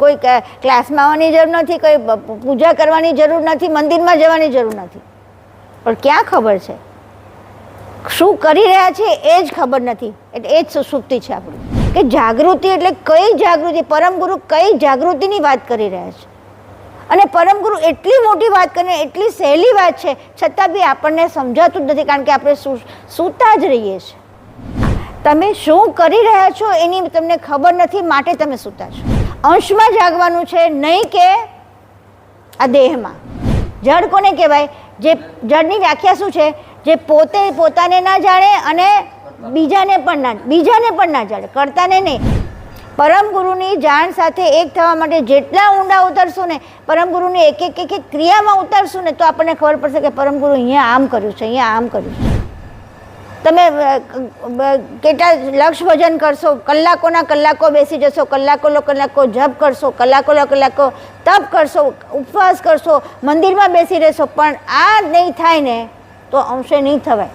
કોઈ ક્લાસમાં આવવાની જરૂર નથી, કોઈ પૂજા કરવાની જરૂર નથી, મંદિરમાં જવાની જરૂર નથી. પણ ક્યાં ખબર છે? શું કરી રહ્યા છે એ જ ખબર નથી. એટલે એ જ સુસુપ્તિ છે આપણી. કે જાગૃતિ એટલે કઈ જાગૃતિ? પરમ ગુરુ કઈ જાગૃતિની વાત કરી રહ્યા છે? અને પરમ ગુરુ એટલી મોટી વાત કરીને, એટલી સહેલી વાત છે, છતાં બી આપણને સમજાતું જ નથી, કારણ કે આપણે સૂતા જ રહીએ છીએ. તમે શું કરી રહ્યા છો એની તમને ખબર નથી, માટે તમે સૂતા છો. અંશમાં જાગવાનું છે નહીં કે આ દેહમાં. જડ કોને કહેવાય? જે જડની વ્યાખ્યા શું છે? જે પોતે પોતાને ના જાણે અને બીજાને પણ ના, બીજાને પણ ના જાણે, કરતાને નહીં. પરમ ગુરુની જાણ સાથે એક થવા માટે જેટલા ઊંડા ઉતરશું ને, પરમ ગુરુની એક એક એક ક્રિયામાં ઉતરશું ને, તો આપણને ખબર પડશે કે પરમ ગુરુ અહીંયા આમ કર્યું છે, અહીંયા આમ કર્યું છે. તમે કેટલા લક્ષ ભજન કરશો? કલાકોના કલાકો બેસી જશો કલાકો કલાકો જપ કરશો કલાકો કલાકો તપ કરશો, ઉપવાસ કરશો, મંદિરમાં બેસી રહેશો. પણ આ નહીં થાય ને, તો અંશે નહીં થવાય.